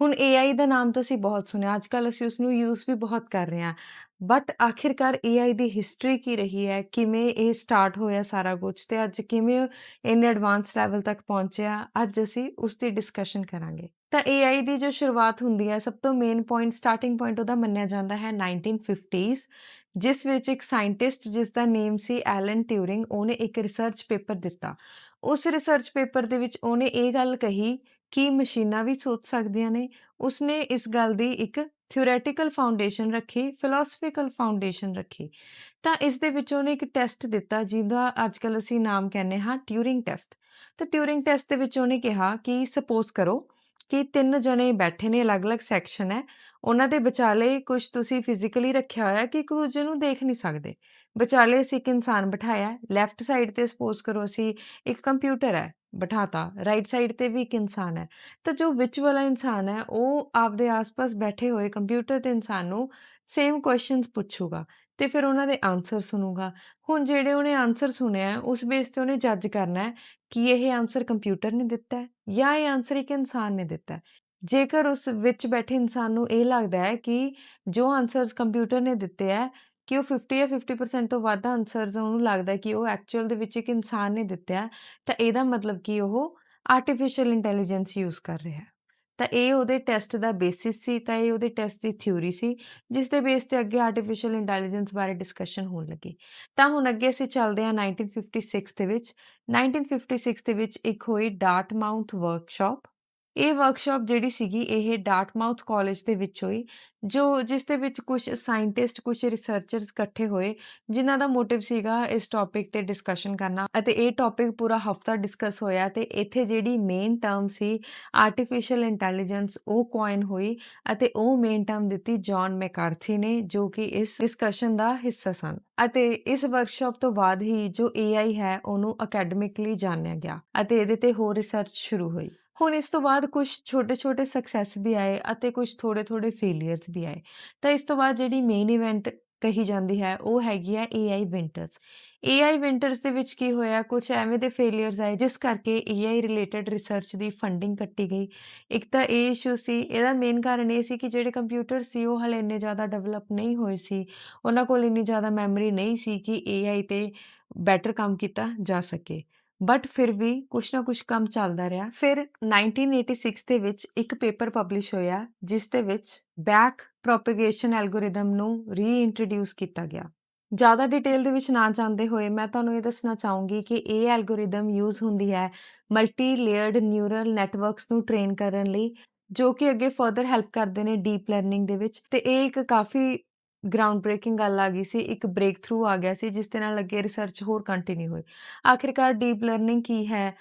ਹੁਣ ਏਆਈ ਦਾ ਨਾਮ ਤਾਂ ਅਸੀਂ ਬਹੁਤ ਸੁਣਿਆ, ਅੱਜ-ਕੱਲ੍ਹ ਅਸੀਂ ਉਸਨੂੰ ਯੂਜ਼ ਵੀ ਬਹੁਤ ਕਰ ਰਹੇ ਹਾਂ। ਬਟ ਆਖਿਰਕਾਰ ਏਆਈ ਦੀ ਹਿਸਟਰੀ ਕੀ ਰਹੀ ਹੈ? ਕਿਵੇਂ ਇਹ ਸਟਾਰਟ ਹੋਇਆ ਸਾਰਾ ਕੁਝ ਤੇ ਅੱਜ ਕਿਵੇਂ ਇੰਨੇ ਐਡਵਾਂਸ ਲੈਵਲ ਤੱਕ ਪਹੁੰਚਿਆ? ਅੱਜ ਅਸੀਂ ਉਸ ਦੀ ਡਿਸਕਸ਼ਨ ਕਰਾਂਗੇ। ਤਾਂ ਏਆਈ ਦੀ ਜੋ ਸ਼ੁਰੂਆਤ ਹੁੰਦੀ ਹੈ, ਸਭ ਤੋਂ ਮੇਨ ਪੁਆਇੰਟ ਸਟਾਰਟਿੰਗ ਪੁਆਇੰਟ ਉਹਦਾ ਮੰਨਿਆ ਜਾਂਦਾ ਹੈ 1950s ਜਿਸ ਵਿੱਚ ਇੱਕ ਸਾਇੰਟਿਸਟ ਜਿਸ ਦਾ ਨੇਮ ਸੀ ਐਲਨ ਟਿਊਰਿੰਗ ਉਹਨੇ ਇੱਕ ਰਿਸਰਚ ਪੇਪਰ ਦਿੱਤਾ। ਉਸ ਰਿਸਰਚ ਪੇਪਰ ਦੇ ਵਿੱਚ ਉਹਨੇ ਇਹ ਗੱਲ ਕਹੀ ਕੀ ਮਸ਼ੀਨਾਂ ਵੀ ਸੋਚ ਸਕਦੀਆਂ ਨੇ। ਉਸਨੇ ਇਸ ਗੱਲ ਦੀ ਇੱਕ ਥਿਓਰੈਟੀਕਲ ਫਾਊਂਡੇਸ਼ਨ ਰੱਖੀ, ਫਿਲਾਸਫੀਕਲ ਫਾਊਂਡੇਸ਼ਨ ਰੱਖੀ। ਤਾਂ ਇਸ ਦੇ ਵਿੱਚ ਉਹਨੇ ਇੱਕ ਟੈਸਟ ਦਿੱਤਾ ਜਿਹਦਾ ਅੱਜਕੱਲ੍ਹ ਅਸੀਂ ਨਾਮ ਕਹਿੰਦੇ ਹਾਂ ਟਿਊਰਿੰਗ ਟੈਸਟ। ਤਾਂ ਟਿਊਰਿੰਗ ਟੈਸਟ ਦੇ ਵਿੱਚ ਉਹਨੇ ਕਿਹਾ ਕਿ ਸਪੋਜ਼ ਕਰੋ ਕਿ ਤਿੰਨ ਜਣੇ ਬੈਠੇ ਨੇ ਅਲੱਗ-ਅਲੱਗ ਸੈਕਸ਼ਨ ਹੈ। ਉਹਨਾਂ ਦੇ ਵਿਚਾਲੇ ਕੁਝ ਤੁਸੀਂ ਫਿਜ਼ੀਕਲੀ ਰੱਖਿਆ ਹੋਇਆ ਕਿ ਇੱਕ-ਦੂਜੇ ਨੂੰ ਦੇਖ ਨਹੀਂ ਸਕਦੇ। ਵਿਚਾਲੇ ਅਸੀਂ ਇੱਕ ਇਨਸਾਨ ਬਿਠਾਇਆ ਲੈਫਟ ਸਾਈਡ ਤੇ ਸਪੋਜ਼ ਕਰੋ ਅਸੀਂ ਇੱਕ ਕੰਪਿਊਟਰ ਹੈ ਬਿਠਾਤਾ, ਰਾਈਟ ਸਾਈਡ ਤੇ ਵੀ ਇੱਕ ਇਨਸਾਨ ਹੈ। ਤਾਂ ਜੋ ਵਿੱਚ ਵਾਲਾ ਇਨਸਾਨ ਹੈ ਉਹ ਆਪਦੇ ਆਸ-ਪਾਸ ਬੈਠੇ ਹੋਏ ਕੰਪਿਊਟਰ ਤੇ ਇਨਸਾਨ ਨੂੰ ਸੇਮ ਕੁਐਸਚਨਸ ਪੁੱਛੂਗਾ ਤੇ ਫਿਰ ਉਹਨਾਂ ਦੇ ਆਨਸਰ ਸੁਣੂਗਾ। ਹੁਣ ਜਿਹੜੇ ਉਹਨੇ ਆਨਸਰ ਸੁਣਿਆ ਉਸ ਬੇਸ ਤੇ ਉਹਨੇ ਜੱਜ ਕਰਨਾ ਹੈ ਕਿ ਇਹ ਆਨਸਰ ਕੰਪਿਊਟਰ ਨੇ ਦਿੱਤਾ ਹੈ ਜਾਂ ਇਹ ਆਨਸਰ ਇੱਕ ਇਨਸਾਨ ਨੇ ਦਿੱਤਾ ਹੈ। ਜੇਕਰ ਉਸ ਵਿੱਚ ਬੈਠੇ ਇਨਸਾਨ ਨੂੰ ਇਹ ਲੱਗਦਾ ਹੈ ਕਿ ਜੋ ਆਨਸਰਸ ਕੰਪਿਊਟਰ ਨੇ ਦਿੱਤੇ ਹੈ, ਕਿ ਉਹ 50 ਜਾਂ 50% ਤੋਂ ਵੱਧ ਆਨਸਰਸ ਉਹਨੂੰ ਲੱਗਦਾ ਕਿ ਉਹ ਐਕਚੁਅਲ ਦੇ ਵਿੱਚ ਇੱਕ ਇਨਸਾਨ ਨੇ ਦਿੱਤਾ ਤਾਂ ਇਹਦਾ ਮਤਲਬ ਕਿ ਉਹ ਆਰਟੀਫੀਸ਼ੀਅਲ ਇੰਟੈਲੀਜੈਂਸ ਯੂਜ਼ ਕਰ ਰਿਹਾ ਹੈ। ਤਾਂ ਇਹ ਉਹਦੇ ਟੈਸਟ ਦਾ ਬੇਸਿਸ ਸੀ, ਤਾਂ ਇਹ ਉਹਦੇ ਟੈਸਟ ਦੀ ਥਿਊਰੀ ਸੀ, ਜਿਸ ਦੇ ਬੇਸ ਤੇ ਅੱਗੇ ਆਰਟੀਫੀਸ਼ੀਅਲ ਇੰਟੈਲੀਜੈਂਸ ਬਾਰੇ ਡਿਸਕਸ਼ਨ ਹੋਣ ਲੱਗੀ। ਤਾਂ ਹੁਣ ਅੱਗੇ ਅਸੀਂ ਚੱਲਦੇ ਹਾਂ 1956 ਦੇ ਵਿੱਚ। 1956 ਦੇ ਵਿੱਚ ਇੱਕ ਹੋਈ ਡਾਰਟਮਾਊਥ ਵਰਕਸ਼ਾਪ। ਇਹ ਵਰਕਸ਼ਾਪ ਜਿਹੜੀ ਸੀਗੀ ਇਹ ਡਾਰਟਮਾਊਥ ਕਾਲਜ ਦੇ ਵਿੱਚ ਹੋਈ ਜੋ ਜਿਸ ਦੇ ਵਿੱਚ ਕੁਝ ਸਾਇੰਟਿਸਟ, ਕੁਝ ਰਿਸਰਚਰਸ ਇਕੱਠੇ ਹੋਏ ਜਿਨ੍ਹਾਂ ਦਾ ਮੋਟਿਵ ਸੀਗਾ ਇਸ ਟੌਪਿਕ ਤੇ ਡਿਸਕਸ਼ਨ ਕਰਨਾ ਅਤੇ ਇਹ ਟੌਪਿਕ ਪੂਰਾ ਹਫ਼ਤਾ ਡਿਸਕਸ ਹੋਇਆ ਤੇ ਇੱਥੇ ਜਿਹੜੀ ਮੇਨ ਟਰਮ ਸੀ ਆਰਟੀਫੀਸ਼ੀਅਲ ਇੰਟੈਲੀਜੈਂਸ ਉਹ ਕੁਆਇਨ ਹੋਈ ਅਤੇ ਉਹ ਮੇਨ ਟਰਮ ਦਿੱਤੀ ਜੌਨ ਮੈਕਾਰਥੀ ਨੇ ਜੋ ਕਿ ਇਸ ਡਿਸਕਸ਼ਨ ਦਾ ਹਿੱਸਾ ਸਨ। ਅਤੇ ਇਸ ਵਰਕਸ਼ਾਪ ਤੋਂ ਬਾਅਦ ਹੀ ਜੋ ਏਆਈ ਹੈ ਉਹਨੂੰ ਅਕੈਡਮਿਕਲੀ ਜਾਣਿਆ ਗਿਆ ਅਤੇ ਇਹਦੇ ਤੇ ਹੋਰ ਰਿਸਰਚ ਸ਼ੁਰੂ ਹੋਈ। ਹੁਣ ਇਸ ਤੋਂ ਬਾਅਦ ਕੁਝ ਛੋਟੇ-ਛੋਟੇ ਸਕਸੈਸ ਵੀ ਆਏ ਅਤੇ ਕੁਝ ਥੋੜੇ-ਥੋੜੇ ਫੇਲਿਅਰਸ ਵੀ ਆਏ। ਤਾਂ ਇਸ ਤੋਂ ਬਾਅਦ ਜਿਹੜੀ ਮੇਨ ਇਵੈਂਟ ਕਹੀ ਜਾਂਦੀ ਹੈ, ਉਹ ਹੈਗੀ ਹੈ ਏਆਈ ਵਿੰਟਰਸ। ਏਆਈ ਵਿੰਟਰਸ ਦੇ ਵਿੱਚ ਕੀ ਹੋਇਆ ਕੁਝ ਐਵੇਂ ਦੇ ਫੇਲਿਅਰਸ ਆਏ, ਜਿਸ ਕਰਕੇ ਏਆਈ ਰਿਲੇਟਡ ਰਿਸਰਚ ਦੀ ਫੰਡਿੰਗ ਕੱਟੀ ਗਈ। ਇੱਕ ਤਾਂ ਇਹ ਇਸ਼ੂ ਸੀ, ਇਹਦਾ ਮੇਨ ਕਾਰਨ ਇਹ ਸੀ ਕਿ ਜਿਹੜੇ ਕੰਪਿਊਟਰ ਸੀ, ਉਹ ਹਲੇ ਇੰਨੇ ਜ਼ਿਆਦਾ ਡਿਵੈਲਪ ਨਹੀਂ ਹੋਏ ਸੀ। ਉਹਨਾਂ ਕੋਲ ਇੰਨੀ ਜ਼ਿਆਦਾ ਮੈਮਰੀ ਨਹੀਂ ਸੀ ਕਿ ਏਆਈ ਤੇ ਬੈਟਰ ਕੰਮ ਕੀਤਾ ਜਾ ਸਕੇ। ਬਟ ਫਿਰ ਵੀ ਕੁਛ ਨਾ ਕੁਛ ਕੰਮ ਚੱਲਦਾ ਰਿਹਾ। ਫਿਰ 1986 ਦੇ ਵਿੱਚ ਇੱਕ ਪੇਪਰ ਪਬਲਿਸ਼ ਹੋਇਆ, ਜਿਸ ਦੇ ਵਿੱਚ ਬੈਕ ਪ੍ਰੋਪੇਗੇਸ਼ਨ ਐਲਗੋਰਿਦਮ ਨੂੰ ਰੀਇੰਟਰੋਡਿਊਸ ਕੀਤਾ ਗਿਆ। ਜ਼ਿਆਦਾ ਡਿਟੇਲ ਦੇ ਵਿੱਚ ਨਾ ਜਾਂਦੇ ਹੋਏ ਮੈਂ ਤੁਹਾਨੂੰ ਇਹ ਦੱਸਣਾ ਚਾਹੂੰਗੀ ਕਿ ਇਹ ਐਲਗੋਰਿਦਮ ਯੂਜ਼ ਹੁੰਦੀ ਹੈ ਮਲਟੀ ਲੇਅਰਡ ਨਿਊਰਲ ਨੈਟਵਰਕਸ ਨੂੰ ਟ੍ਰੇਨ ਕਰਨ ਲਈ, ਜੋ ਕਿ ਅੱਗੇ ਫਰਦਰ ਹੈਲਪ ਕਰਦੇ ਨੇ ਡੀਪ ਲਰਨਿੰਗ ਦੇ ਵਿੱਚ ਤੇ ਇਹ ਇੱਕ ਕਾਫੀ ਗਰਾਊਂਡ ਬ੍ਰੇਕਿੰਗ ਗੱਲ ਆ ਗਈ ਸੀ, ਇੱਕ ਬ੍ਰੇਕ ਥਰੂ ਆ ਗਿਆ ਸੀ, ਜਿਸ ਦੇ ਨਾਲ ਅੱਗੇ ਰਿਸਰਚ ਹੋਰ ਕੰਟੀਨਿਊ ਹੋਈ। ਆਖਿਰਕਾਰ ਡੀਪ ਲਰਨਿੰਗ ਕੀ ਹੈ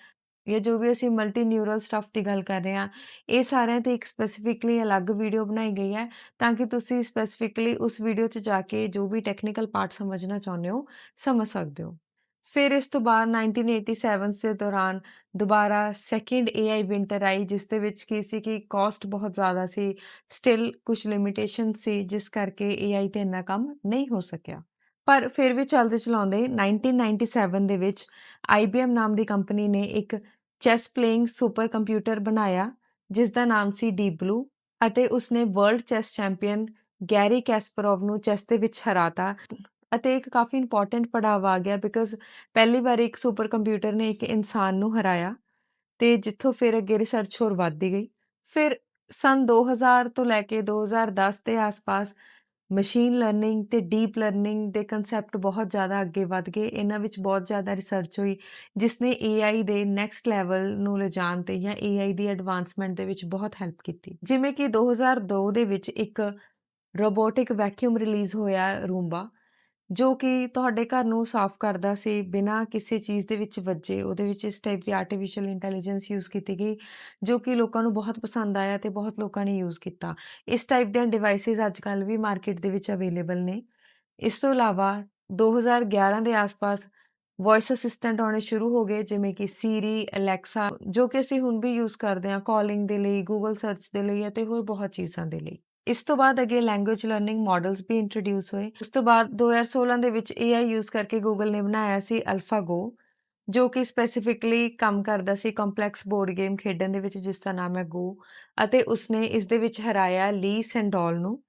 ਜਾਂ ਜੋ ਵੀ ਅਸੀਂ ਮਲਟੀ ਨਿਊਰਲ ਸਟੱਫ ਦੀ ਗੱਲ ਕਰ ਰਹੇ ਹਾਂ, ਇਹ ਸਾਰਿਆਂ ਤੇ ਇੱਕ ਸਪੈਸੀਫਿਕਲੀ ਅਲੱਗ ਵੀਡੀਓ ਬਣਾਈ ਗਈ ਹੈ, ਤਾਂ ਕਿ ਤੁਸੀਂ ਸਪੈਸੀਫਿਕਲੀ ਉਸ ਵੀਡੀਓ 'ਚ ਜਾ ਕੇ ਜੋ ਵੀ ਟੈਕਨੀਕਲ ਪਾਰਟ ਸਮਝਣਾ ਚਾਹੁੰਦੇ ਹੋ, ਸਮਝ ਸਕਦੇ ਹੋ। ਫਿਰ ਇਸ ਤੋਂ ਬਾਅਦ 1987 ਦੇ ਦੌਰਾਨ ਦੁਬਾਰਾ ਸੈਕਿੰਡ ਏਆਈ ਵਿੰਟਰ ਆਈ ਜਿਸ ਦੇ ਵਿੱਚ ਕੀ ਸੀ ਕਿ ਕਾਸਟ ਬਹੁਤ ਜ਼ਿਆਦਾ ਸੀ ਸਟਿਲ ਕੁਝ ਲਿਮਿਟੇਸ਼ਨ ਸੀ ਜਿਸ ਕਰਕੇ ਏਆਈ ਤੇ ਇੰਨਾ ਕੰਮ ਨਹੀਂ ਹੋ ਸਕਿਆ। ਪਰ ਫਿਰ ਵੀ ਚੱਲਦੇ ਚਲਾਉਂਦੇ 1997 ਦੇ ਵਿੱਚ ਆਈਬੀਐਮ ਨਾਮ ਦੀ ਕੰਪਨੀ ਨੇ ਇੱਕ ਚੈਸ ਪਲੇਇੰਗ ਸੁਪਰ ਕੰਪਿਊਟਰ ਬਣਾਇਆ ਜਿਸ ਦਾ ਨਾਮ ਸੀ ਡੀਪ ਬਲੂ ਅਤੇ ਉਸਨੇ world chess champion Garry Kasparov ਨੂੰ ਚੈਸ ਦੇ ਵਿੱਚ ਹਰਾਤਾ ਅਤੇ ਇੱਕ ਕਾਫੀ ਇੰਪੋਰਟੈਂਟ ਪੜਾਅ ਆ ਗਿਆ ਬਿਕਾਜ਼ ਪਹਿਲੀ ਵਾਰ ਇੱਕ ਸੁਪਰ ਕੰਪਿਊਟਰ ਨੇ ਇੱਕ ਇਨਸਾਨ ਨੂੰ ਹਰਾਇਆ ਤੇ ਜਿੱਥੋਂ ਫਿਰ ਅੱਗੇ ਰਿਸਰਚ ਹੋਰ ਵੱਧਦੀ ਗਈ। ਫਿਰ ਸਨ 2000 ਤੋਂ ਲੈ ਕੇ 2010 ਦੇ ਆਸ-ਪਾਸ ਮਸ਼ੀਨ ਲਰਨਿੰਗ ਤੇ ਡੀਪ ਲਰਨਿੰਗ ਦੇ ਕਨਸੈਪਟ ਬਹੁਤ ਜ਼ਿਆਦਾ ਅੱਗੇ ਵਧ ਗਏ। ਇਹਨਾਂ ਵਿੱਚ ਬਹੁਤ ਜ਼ਿਆਦਾ ਰਿਸਰਚ ਹੋਈ, ਜਿਸ ਨੇ ਏਆਈ ਦੇ ਨੈਕਸਟ ਲੈਵਲ ਨੂੰ ਲਿਜਾਣ ਤੇ ਜਾਂ ਏਆਈ ਦੀ ਐਡਵਾਂਸਮੈਂਟ ਦੇ ਵਿੱਚ ਬਹੁਤ ਹੈਲਪ ਕੀਤੀ। ਜਿਵੇਂ ਕਿ 2002 ਦੇ ਵਿੱਚ ਇੱਕ ਰੋਬੋਟਿਕ ਵੈਕਿਊਮ ਰਿਲੀਜ਼ ਹੋਇਆ ਰੂਮਬਾ ਜੋ ਕਿ ਤੁਹਾਡੇ ਘਰ ਨੂੰ ਸਾਫ਼ ਕਰਦਾ ਸੀ ਬਿਨਾਂ ਕਿਸੇ ਚੀਜ਼ ਦੇ ਵਿੱਚ ਵੱਜੇ। ਉਹਦੇ ਵਿੱਚ ਇਸ ਟਾਈਪ ਦੀ ਆਰਟੀਫੀਸ਼ੀਅਲ ਇੰਟੈਲੀਜੈਂਸ ਯੂਜ਼ ਕੀਤੀ ਗਈ ਜੋ ਕਿ ਲੋਕਾਂ ਨੂੰ ਬਹੁਤ ਪਸੰਦ ਆਇਆ ਤੇ ਬਹੁਤ ਲੋਕਾਂ ਨੇ ਯੂਜ਼ ਕੀਤਾ। ਇਸ ਟਾਈਪ ਦੀਆਂ ਡਿਵਾਈਸਿਸ ਅੱਜਕੱਲ੍ਹ ਵੀ ਮਾਰਕੀਟ ਦੇ ਵਿੱਚ ਅਵੇਲੇਬਲ ਨੇ। ਇਸ ਤੋਂ ਇਲਾਵਾ 2011 ਦੇ ਆਸ-ਪਾਸ ਵੌਇਸ ਅਸਿਸਟੈਂਟ ਆਉਣੇ ਸ਼ੁਰੂ ਹੋ ਗਏ ਜਿਵੇਂ ਕਿ ਸੀਰੀ, ਅਲੈਕਸਾ ਜੋ ਕਿ ਅਸੀਂ ਹੁਣ ਵੀ ਯੂਜ਼ ਕਰਦੇ ਹਾਂ ਕਾਲਿੰਗ ਦੇ ਲਈ, ਗੂਗਲ ਸਰਚ ਦੇ ਲਈ ਅਤੇ ਹੋਰ ਬਹੁਤ ਚੀਜ਼ਾਂ ਦੇ ਲਈ। ਇਸ ਤੋਂ ਬਾਅਦ ਅੱਗੇ ਲੈਂਗੁਏਜ ਲਰਨਿੰਗ ਮਾਡਲਸ ਵੀ ਇੰਟਰੋਡਿਊਸ ਹੋਏ। ਉਸ ਤੋਂ ਬਾਅਦ 2016 ਦੇ ਵਿੱਚ ਏਆਈ ਯੂਜ਼ ਕਰਕੇ ਗੂਗਲ ਨੇ ਬਣਾਇਆ ਸੀ ਅਲਫਾਗੋ ਜੋ ਕਿ ਸਪੈਸੀਫਿਕਲੀ ਕੰਮ ਕਰਦਾ ਸੀ ਕੰਪਲੈਕਸ ਬੋਰਡ ਗੇਮ ਖੇਡਣ ਦੇ ਵਿੱਚ, ਜਿਸ ਦਾ ਨਾਮ ਹੈ ਗੋ ਅਤੇ ਉਸਨੇ ਇਸ ਦੇ ਵਿੱਚ ਹਰਾਇਆ ਲੀ ਸੈਂਡੋਲ ਨੂੰ,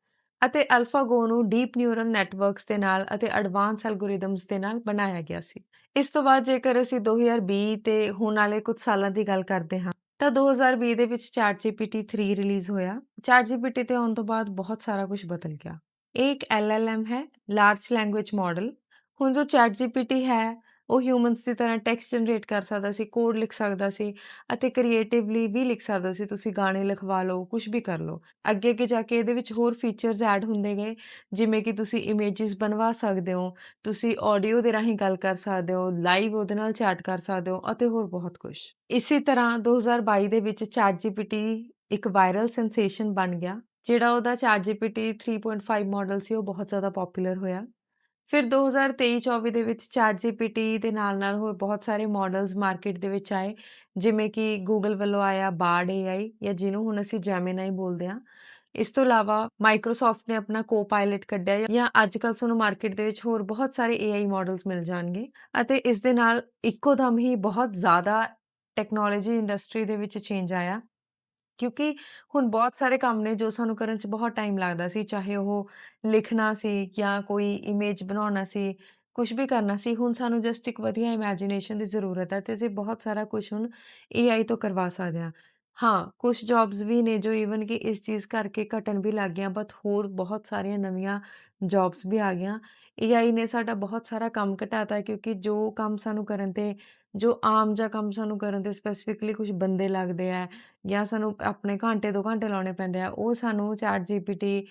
ਅਤੇ ਅਲਫਾਗੋ ਨੂੰ ਡੀਪ ਨਿਊਰਲ ਨੈਟਵਰਕਸ ਦੇ ਨਾਲ ਅਤੇ ਐਡਵਾਂਸ ਐਲਗੋਰਿਦਮਸ ਦੇ ਨਾਲ ਬਣਾਇਆ ਗਿਆ ਸੀ ਇਸ ਤੋਂ ਬਾਅਦ ਜੇਕਰ ਅਸੀਂ 2020 ਤੇ ਹੁਣ ਵਾਲੇ ਕੁਝ ਸਾਲਾਂ ਦੀ ਗੱਲ ਕਰਦੇ ਹਾਂ ਤਾਂ 2020 ਦੇ ਵਿੱਚ ChatGPT 3 ਰਿਲੀਜ਼ ਹੋਇਆ। ChatGPT ਤੇ ਆਉਣ ਤੋਂ ਬਾਅਦ ਬਹੁਤ ਸਾਰਾ ਕੁਝ ਬਦਲ ਗਿਆ। ਇਹ ਇੱਕ LLM ਹੈ ਲਾਰਜ ਲੈਂਗੁਏਜ ਮਾਡਲ ਹੁਣ ਜੋ ChatGPT ਹੈ ਉਹ ਹਿਊਮਨਸ ਦੀ ਤਰ੍ਹਾਂ ਟੈਕਸਟ ਜਨਰੇਟ ਕਰ ਸਕਦਾ ਸੀ ਕੋਡ ਲਿਖ ਸਕਦਾ ਸੀ ਅਤੇ ਕ੍ਰੀਏਟਿਵਲੀ ਵੀ ਲਿਖ ਸਕਦਾ ਸੀ, ਤੁਸੀਂ ਗਾਣੇ ਲਿਖਵਾ ਲਓ ਕੁਝ ਵੀ ਕਰ ਲਓ। ਅੱਗੇ ਅੱਗੇ ਜਾ ਕੇ ਇਹਦੇ ਵਿੱਚ ਹੋਰ ਫੀਚਰਸ ਐਡ ਹੁੰਦੇ ਗਏ, ਜਿਵੇਂ ਕਿ ਤੁਸੀਂ ਇਮੇजेस ਬਣਵਾ ਸਕਦੇ ਹੋ, ਤੁਸੀਂ ਆਡੀਓ ਦੇ ਰਾਹੀਂ ਗੱਲ ਕਰ ਸਕਦੇ ਹੋ ਲਾਈਵ ਉਹਦੇ ਨਾਲ ਚੈਟ ਕਰ ਸਕਦੇ ਹੋ ਅਤੇ ਹੋਰ ਬਹੁਤ ਕੁਝ ਇਸੇ ਤਰ੍ਹਾਂ 2022 ਦੇ ਵਿੱਚ ChatGPT ਇੱਕ ਵਾਇਰਲ ਸੈਂਸੇਸ਼ਨ ਬਣ ਗਿਆ, ਜਿਹੜਾ ਉਹਦਾ ChatGPT 3.5 ਮਾਡਲ ਸੀ, ਉਹ ਬਹੁਤ ਜ਼ਿਆਦਾ ਪਪੂਲਰ ਹੋਇਆ। ਫਿਰ 2023-24 ਦੇ ਵਿੱਚ ChatGPT ਦੇ ਨਾਲ-ਨਾਲ ਹੋਰ ਬਹੁਤ ਸਾਰੇ ਮਾਡਲਸ ਮਾਰਕੀਟ ਦੇ ਵਿੱਚ ਆਏ, ਜਿਵੇਂ ਕਿ Google ਵੱਲੋਂ ਆਇਆ Bard AI ਜਾਂ ਜਿਹਨੂੰ ਹੁਣ ਅਸੀਂ Gemini ਬੋਲਦੇ ਹਾਂ। ਇਸ ਤੋਂ ਇਲਾਵਾ ਮਾਈਕਰੋਸਾਫਟ ਨੇ ਆਪਣਾ ਕੋਪਾਇਲਟ ਕੱਢਿਆ ਜਾਂ ਅੱਜ ਅੱਜਕੱਲ ਤੁਹਾਨੂੰ ਮਾਰਕੀਟ ਦੇ ਵਿੱਚ ਹੋਰ ਬਹੁਤ ਸਾਰੇ AI ਮਾਡਲਸ ਮਿਲ ਜਾਣਗੇ ਅਤੇ ਇਸ ਦੇ ਨਾਲ ਇੱਕੋ ਦਮ ਹੀ ਬਹੁਤ ਜ਼ਿਆਦਾ ਟੈਕਨੋਲੋਜੀ ਇੰਡਸਟਰੀ ਦੇ ਵਿੱਚ ਚੇਂਜ ਆਇਆ। ਕਿਉਂਕਿ ਹੁਣ ਬਹੁਤ ਸਾਰੇ ਕੰਮ ਨੇ ਜੋ ਸਾਨੂੰ ਕਰਨ 'ਚ ਬਹੁਤ ਟਾਈਮ ਲੱਗਦਾ ਸੀ, ਚਾਹੇ ਉਹ ਲਿਖਣਾ ਸੀ ਜਾਂ ਕੋਈ ਇਮੇਜ ਬਣਾਉਣਾ ਸੀ, ਕੁਛ ਵੀ ਕਰਨਾ ਸੀ, ਹੁਣ ਸਾਨੂੰ ਜਸਟ ਇੱਕ ਵਧੀਆ ਇਮੈਜੀਨੇਸ਼ਨ ਦੀ ਜ਼ਰੂਰਤ ਹੈ ਤੇ ਅਸੀਂ ਬਹੁਤ ਸਾਰਾ ਕੁਛ ਹੁਣ ਏਆਈ ਤੋਂ ਕਰਵਾ ਸਕਦੇ ਹਾਂ। ਹਾਂ, ਕੁਛ ਜੌਬਸ ਵੀ ਨੇ ਜੋ ਈਵਨ ਕਿ ਇਸ ਚੀਜ਼ ਕਰਕੇ ਘਟਣ ਵੀ ਲੱਗ ਗਈਆਂ ਬਟ ਹੋਰ ਬਹੁਤ ਸਾਰੀਆਂ ਨਵੀਆਂ ਜੌਬਸ ਵੀ ਆ ਗਈਆਂ। ਏਆਈ ਨੇ ਸਾਡਾ ਬਹੁਤ ਸਾਰਾ ਕੰਮ ਘਟਾਤਾ ਕਿਉਂਕਿ ਜੋ ਕੰਮ ਸਾਨੂੰ ਕਰਨ ਤੇ ਜੋ ਆਮ ਜਾਂ ਕੰਮ ਸਾਨੂੰ ਕਰਨ ਤੇ ਸਪੈਸੀਫਿਕਲੀ ਕੁਝ ਬੰਦੇ ਲੱਗਦੇ ਆ ਜਾਂ ਸਾਨੂੰ ਆਪਣੇ ਘੰਟੇ 2 ਘੰਟੇ ਲਾਉਣੇ ਪੈਂਦੇ ਆ ਉਹ ਸਾਨੂੰ ChatGPT,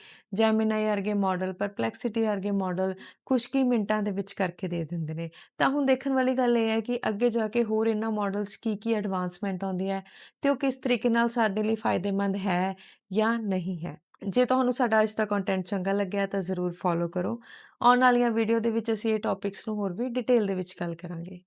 Gemini ਵਰਗੇ ਮਾਡਲ, ਪਰਪਲੈਕਸਿਟੀ ਵਰਗੇ ਮਾਡਲ ਕੁਝ ਕੀ ਮਿੰਟਾਂ ਦੇ ਵਿੱਚ ਕਰਕੇ ਦੇ ਦਿੰਦੇ ਨੇ। ਤਾਂ ਹੁਣ ਦੇਖਣ ਵਾਲੀ ਗੱਲ ਇਹ ਹੈ ਕਿ ਅੱਗੇ ਜਾ ਕੇ ਹੋਰ ਇਹਨਾਂ ਮਾਡਲਸ ਕੀ ਕੀ ਐਡਵਾਂਸਮੈਂਟ ਆਉਂਦੀ ਹੈ ਤੇ ਉਹ ਕਿਸ ਤਰੀਕੇ ਨਾਲ ਸਾਡੇ ਲਈ ਫਾਇਦੇਮੰਦ ਹੈ ਜਾਂ ਨਹੀਂ ਹੈ। ਜੇ ਤੁਹਾਨੂੰ ਸਾਡਾ ਅੱਜ ਦਾ ਕੰਟੈਂਟ ਚੰਗਾ ਲੱਗਿਆ ਤਾਂ ਜ਼ਰੂਰ ਫੋਲੋ ਕਰੋ। ਆਉਣ ਵਾਲੀਆਂ ਵੀਡੀਓ ਦੇ ਵਿੱਚ ਅਸੀਂ ਇਹ ਟੌਪਿਕਸ ਨੂੰ ਹੋਰ ਵੀ ਡਿਟੇਲ ਦੇ ਵਿੱਚ ਗੱਲ ਕਰਾਂਗੇ।